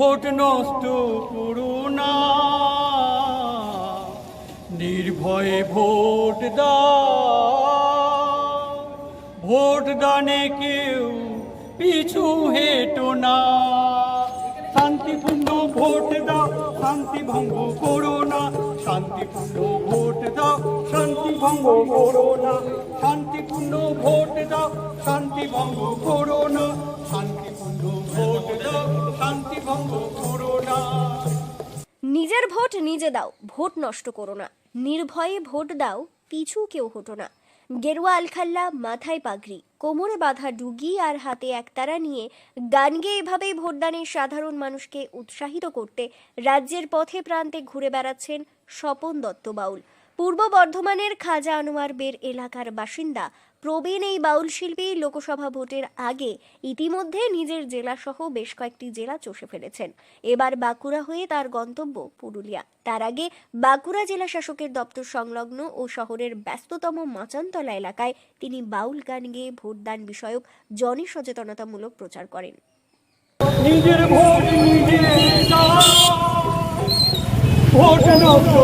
Vote নষ্ট করো না। নির্ভয়ে ভোট দাও। ভোট দানে কেউ পিছু হেটো না। শান্তিপূর্ণ ভোট দাও, শান্তি ভঙ্গ করো না। শান্তিপূর্ণ ভোট দাও, শান্তি ভঙ্গ করো না। শান্তিপূর্ণ ভোট দাও, শান্তি ভঙ্গ করো না। শান্তিপূর্ণ ভোট দাও নিজের ভোট নিজে দাও, ভোট নষ্ট করো না। নির্ভয়ে ভোট দাও, পিছু কেউ হতো না। গেরুয়া আলখাল্লা, মাথায় পাগড়ি, কোমরে বাঁধা ডুগি আর হাতে একতারা নিয়ে গান গেয়ে এভাবেই ভোটদানের সাধারণ মানুষকে উৎসাহিত করতে রাজ্যের পথে প্রান্তে ঘুরে বেড়াচ্ছেন স্বপন দত্ত বাউল। পূর্ব বর্ধমানের খাজা আনোয়ার বের এলাকার বাসিন্দা প্রবীণ এই বাউল শিল্পী লোকসভা ভোটের আগে ইতিমধ্যে নিজের জেলাসহ বেশ কয়েকটি জেলা চষে ফেলেছেন। এবার বাঁকুড়া হয়ে তার গন্তব্য পুরুলিয়া। তার আগে বাঁকুড়া জেলা শাসকের দপ্তর সংলগ্ন ও শহরের ব্যস্ততম মাচানতলা এলাকায় তিনি বাউল গান গেয়ে ভোটদান বিষয়ক জনসচেতনতামূলক প্রচার করেন। নিজের ভোট ভোট নষ্ট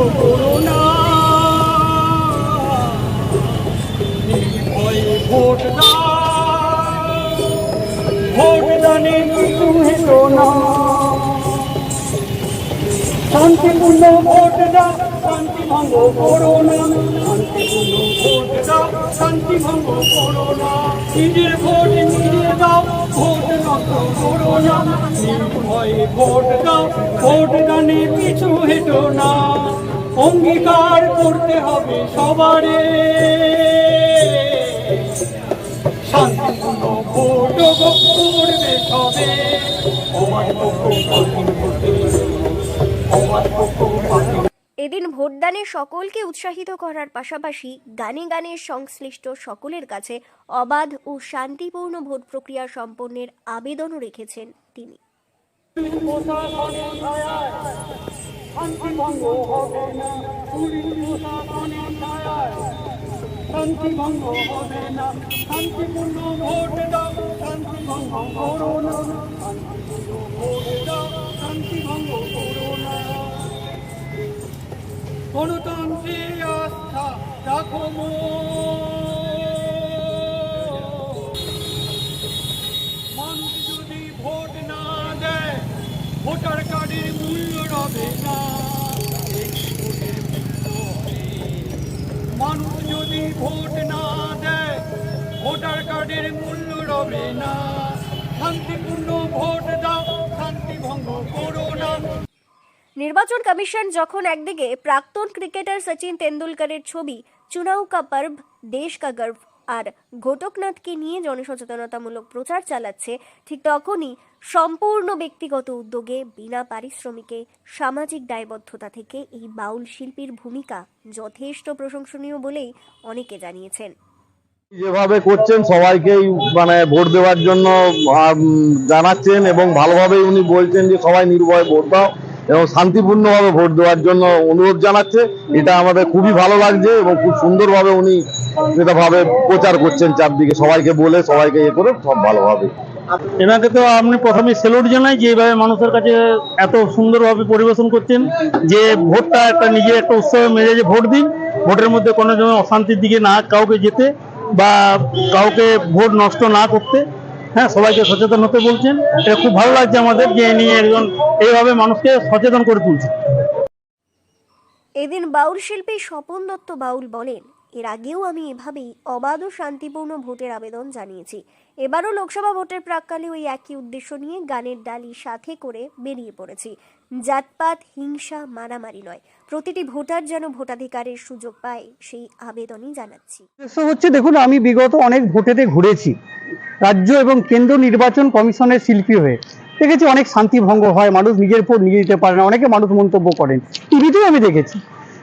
না শান্তিপূর্ণ ভোট দাও শান্তি ভঙ্গ করো না শান্তিপূর্ণ ভোট দাও শান্তি ভঙ্গ করো না নিজের ভোট নিজে দাও ভোট করো না ভোট দাও ভোট দানে পিছু হেটো না অঙ্গীকার করতে হবে সবারে এদিন ভোটদানে সকলকে উৎসাহিত করার পাশাপাশি গানে গানে সংশ্লিষ্ট সকলের কাছে অবাধ ও শান্তিপূর্ণ ভোট প্রক্রিয়া সম্পন্নের আবেদনও রেখেছেন তিনি। শান্তিপূর্ণ ভোট দাও। মানুষ যদি ভোট না দেয় ভোটার কার্ডের মূল্য। মানুষ যদি ভোট না দেয় ভোটার কার্ডের মূল্য না। শান্তিপূর্ণ ভোট দাও, শান্তি ভঙ্গ করো না। নির্বাচন কমিশন যখন একদিকে প্রাক্তন ক্রিকেটার সচিন তেন্ডুলকরের ছবি চুনাও কা পর্ব, দেশ কা গর্ব আর ঘটকনাথকে নিয়ে জনসচেতনতামূলক প্রচার চালাচ্ছে, ঠিক তখনই সম্পূর্ণ ব্যক্তিগত উদ্যোগে বিনা পারিশ্রমিকে সামাজিক দায়বদ্ধতা থেকে এই বাউল শিল্পীর ভূমিকা যথেষ্ট প্রশংসনীয় বলেই অনেকে জানিয়েছেন। যেভাবে করছেন, সবাইকেই মানে ভোট দেওয়ার জন্য জানাচ্ছেন এবং ভালোভাবেই উনি বলছেন যে, সবাই নির্ভয়ে ভোট দাও এবং শান্তিপূর্ণভাবে ভোট দেওয়ার জন্য অনুরোধ জানাচ্ছে। এটা আমাদের খুবই ভালো লাগছে এবং খুব সুন্দরভাবে উনি এটা ভাবে প্রচার করছেন চারদিকে। সবাইকে বলে, সবাইকে ইয়ে করে সব ভালোভাবে। এনাকে তো আপনি প্রথমে সেলুট জানাই যে, এইভাবে মানুষের কাছে এত সুন্দরভাবে পরিবেশন করছেন যে, ভোটটা একটা নিজে একটা উৎসবে মেজাজে ভোট দিন, ভোটের মধ্যে কোনো যেন অশান্তির দিকে না কাউকে যেতে। বা কাউকে ভোট নষ্ট না করতে হ্যাঁ সবাইকে সচেতন হতে বলছেন। এটা খুব ভালো লাগছে আমাদের যে নিয়ে একজন এইভাবে মানুষকে সচেতন করে তুলছে এদিন বাউল শিল্পী স্বপন দত্ত বাউল বলেন, এর আগেও আমি এভাবেই অবাধ ও শান্তিপূর্ণ ভোটের আবেদন জানিয়েছি। এবারও লোকসভা ভোটের প্রাককালে ওই একই উদ্দেশ্য নিয়ে গানের ডালি সাথে করে বেরিয়ে পড়েছি। জাতপাত, হিংসা, মারামারি নয়। প্রতিটি ভোটার যেন ভোটাধিকারের সুযোগ পায়, সেই আবেদনই জানাচ্ছি। হচ্ছে, দেখুন, আমি বিগত অনেক ভোটেতে ঘুরেছি। রাজ্য এবং কেন্দ্র নির্বাচন কমিশনের শিল্পী হয়ে। দেখেছি, অনেক শান্তি ভঙ্গ হয়, মানুষ নিজের ভোট নিজে দিতে পারে না, অনেকে মানুষ মন্তব্য করেন। টিভিতেও আমি দেখেছি।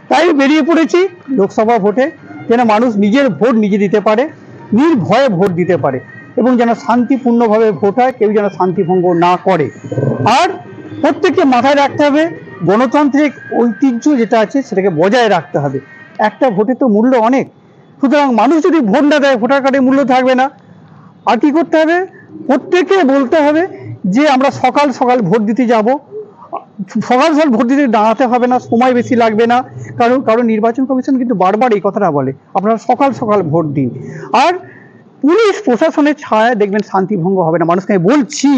তাই বেরিয়ে পড়েছি লোকসভা ভোটে, যেন মানুষ নিজের ভোট নিজে দিতে পারে, নির্ভয়ে ভোট দিতে পারে। এবং যেন শান্তিপূর্ণভাবে ভোট হয়, কেউ যেন শান্তিভঙ্গ না করে। আর প্রত্যেককে মাথায় রাখতে হবে, গণতান্ত্রিক ঐতিহ্য যেটা আছে সেটাকে বজায় রাখতে হবে। একটা ভোটে তো মূল্য অনেক। সুতরাং মানুষ যদি ভোট না দেয়, ভোটার কার্ডে মূল্য থাকবে না। আর কি করতে হবে? প্রত্যেকে বলতে হবে যে, আমরা সকাল সকাল ভোট দিতে যাব। সকাল সকাল ভোট দিতে দাঁড়াতে হবে না, সময় বেশি লাগবে না। কারণ কারণ নির্বাচন কমিশন কিন্তু বারবার এই কথাটা বলে। আপনারা সকাল সকাল ভোট দিন। আর পুলিশ প্রশাসনের ছায়া দেখবেন শান্তিভঙ্গ হবে না। মানুষকে বলছি,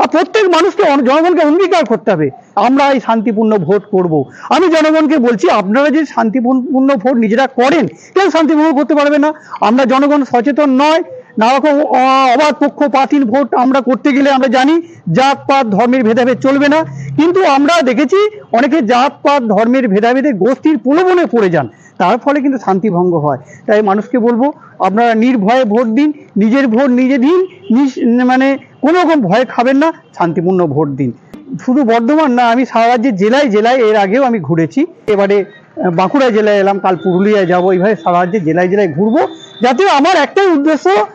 আর প্রত্যেক মানুষকে জনগণকে অঙ্গীকার করতে হবে। আমরা এই শান্তিপূর্ণ ভোট করব। আমি জনগণকে বলছি, আপনারা যে শান্তিপূর্ণ ভোট নিজেরা করেন, কেউ শান্তিপূর্ণ করতে পারবে না। আমরা জনগণ সচেতন নয়। নানা রকম অ- অবাধ পক্ষপাতহীন ভোট আমরা করতে গেলে আমরা জানি জাত, পাত, ধর্মের ভেদাভেদ চলবে না। কিন্তু আমরা দেখেছি অনেকে জাত, পাত, ধর্মের ভেদাভেদে গোষ্ঠীর প্রলোভনে পড়ে যান। তার ফলে কিন্তু শান্তিভঙ্গ হয়। তাই মানুষকে বলব, আপনারা নির্ভয়ে ভোট দিন, নিজের ভোট নিজে দিন মানে কোনো রকম ভয় খাবেন না, শান্তিপূর্ণ ভোট দিন। শুধু বর্ধমান না, আমি সারা রাজ্যের জেলায় জেলায় এর আগেও আমি ঘুরেছি। এবারে বাঁকুড়া জেলায় এলাম, কাল পুরুলিয়ায় যাব, এইভাবে সারা রাজ্যের জেলায় জেলায় ঘুরবো। যাতে আমার একটাই উদ্দেশ্য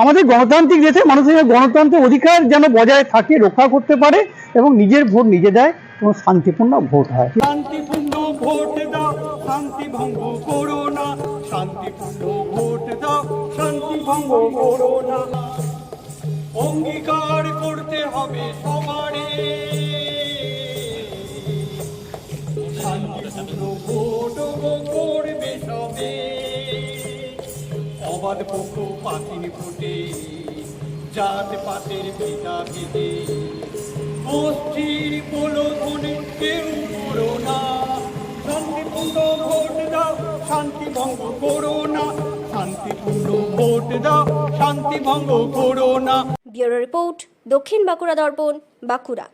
আমাদের গণতান্ত্রিক দেশে মানুষের গণতন্ত্রের অধিকার যেন বজায় থাকে, রক্ষা করতে পারে এবং নিজের ভোট নিজে দেয় এবং শান্তিপূর্ণ ভোট হয়। শান্তিপূর্ণ ভোট দাও, শান্তি ভঙ্গ করো না। শান্তিপূর্ণ ভোট দাও, শান্তি ভঙ্গ করো না। অঙ্গীকার করতে হবে পক্ষ পাতিনি ভোটে জাত পাতের ভেদা ভেদে গোষ্ঠীর প্রলোভনে কেউ করো না। শান্তিপূর্ণ ভোট দাও শান্তি ভঙ্গ করো না। শান্তিপূর্ণ ভোট দাও শান্তি ভঙ্গ করো না। ব্যুরো রিপোর্ট দক্ষিণ বাঁকুড়া দর্পণ, বাঁকুড়া।